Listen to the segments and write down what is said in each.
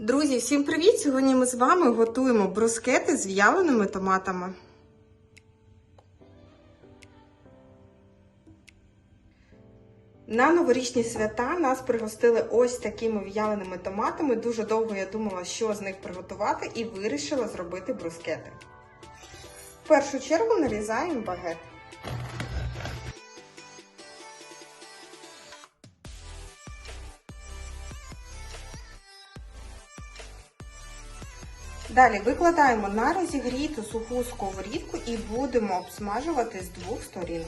Друзі, всім привіт! Сьогодні ми з вами готуємо брускети з в'яленими томатами. На новорічні свята нас пригостили ось такими в'яленими томатами. Дуже довго я думала, що з них приготувати, і вирішила зробити брускети. В першу чергу нарізаємо багет. Далі викладаємо на розігріту суху сковорідку і будемо обсмажувати з двох сторін.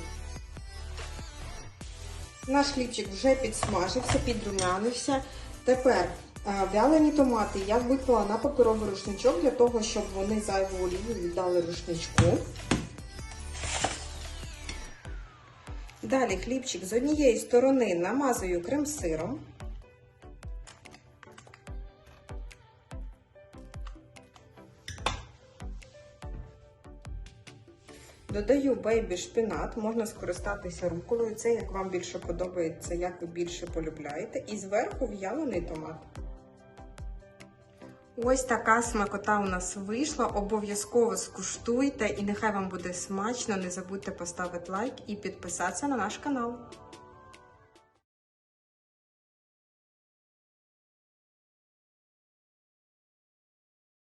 Наш хлібчик вже підсмажився, підрумянився. Тепер е, вялені томати я виклала на паперовий рушничок для того, щоб вони зайву олію віддали рушничку. Далі хлібчик з однієї сторони намазую крем-сиром. Додаю бейбі шпінат, можна скористатися руколою. Це як вам більше подобається, як ви більше полюбляєте. І зверху в'ялений томат. Ось така смакота у нас вийшла. Обов'язково скуштуйте і нехай вам буде смачно. Не забудьте поставити лайк і підписатися на наш канал.